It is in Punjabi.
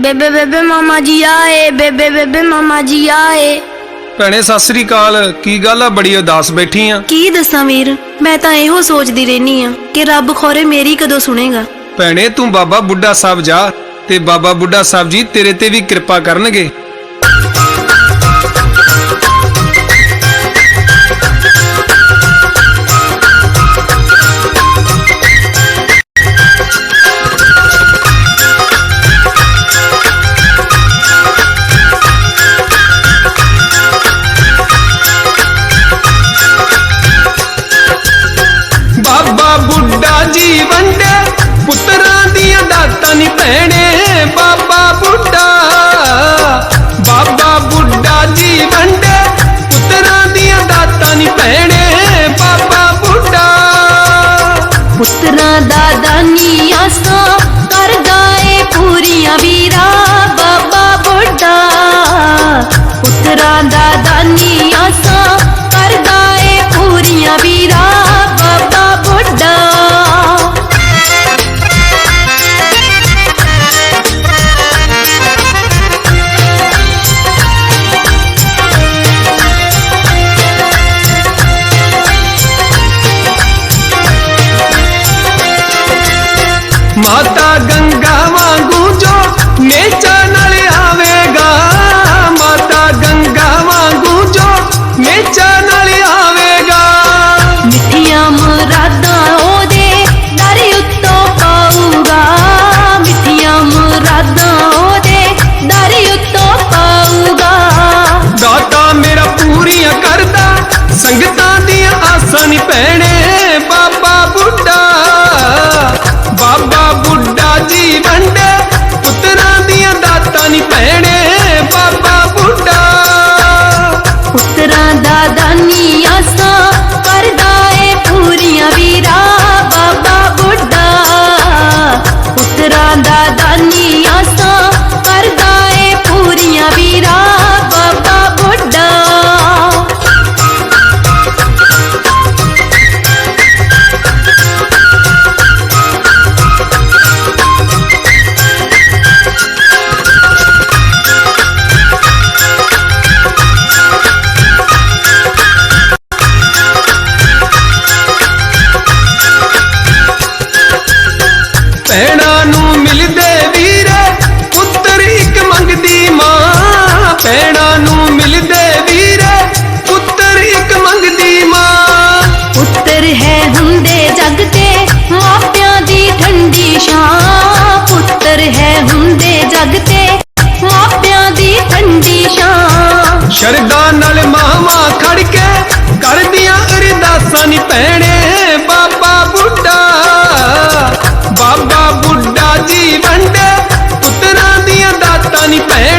ਬੇਬੇ ਬੇਬੇ ਮਾਮਾ ਜੀ ਆਏ ਬੇਬੇ ਬੇਬੇ ਮਾਮਾ ਜੀ ਆਏ। ਭੈਣੇ ਸਤਿ ਸ੍ਰੀ ਅਕਾਲ। ਕੀ ਗੱਲ ਆ? ਬੜੀ ਉਦਾਸ ਬੈਠੀ ਆ। ਕੀ ਦੱਸਾਂ ਵੀਰ? ਮੈਂ ਤਾਂ ਇਹੋ ਸੋਚਦੀ ਰਹਿਨੀ ਆ ਕਿ ਰੱਬ ਖੋਰੇ ਮੇਰੀ ਕਦੋਂ ਸੁਣੇਗਾ। ਭੈਣੇ ਤੂੰ ਬਾਬਾ ਬੁੱਢਾ ਸਾਹਿਬ ਜਾ ਤੇ ਬਾਬਾ ਬੁੱਢਾ ਸਾਹਿਬ ਜੀ ਤੇਰੇ ਤੇ ਵੀ ਕਿਰਪਾ ਕਰਨਗੇ। ਦਾਤਾਂ ਨਹੀਂ ਮਾਤਾ ਗੰਗਾ ਵਾਂਗੂ ਜੋ ਨੇਚਾ ਪੈਣਾ ਨੂੰ ਮਿਲਦੇ ਵੀਰੇ ਪੁੱਤਰ ਇੱਕ ਮੰਗਦੀ ਮਾਂ। ਪੈਣਾ ਨੂੰ ਮਿਲਦੇ ਵੀਰੇ ਪੁੱਤਰ ਇੱਕ ਮੰਗਦੀ ਮਾਂ। ਪੁੱਤਰ ਹੈ ਹੁੰਦੇ ਜੱਗ ਤੇ ਮਾਪਿਆਂ ਦੀ ਠੰਡੀ ਛਾਂ। ਪੁੱਤਰ ਹੈ ਹੁੰਦੇ ਜੱਗ ਤੇ ਮਾਪਿਆਂ ਦੀ ਠੰਡੀ ਛਾਂ। ਸ਼ਰਦਾ ਨਾਲ ਮਾਂ ਖੜ ਕੇ ਕਰਦੀਆਂ ਅਰਦਾਸਾਂ ਨੀ ਪੈਣੇ 你本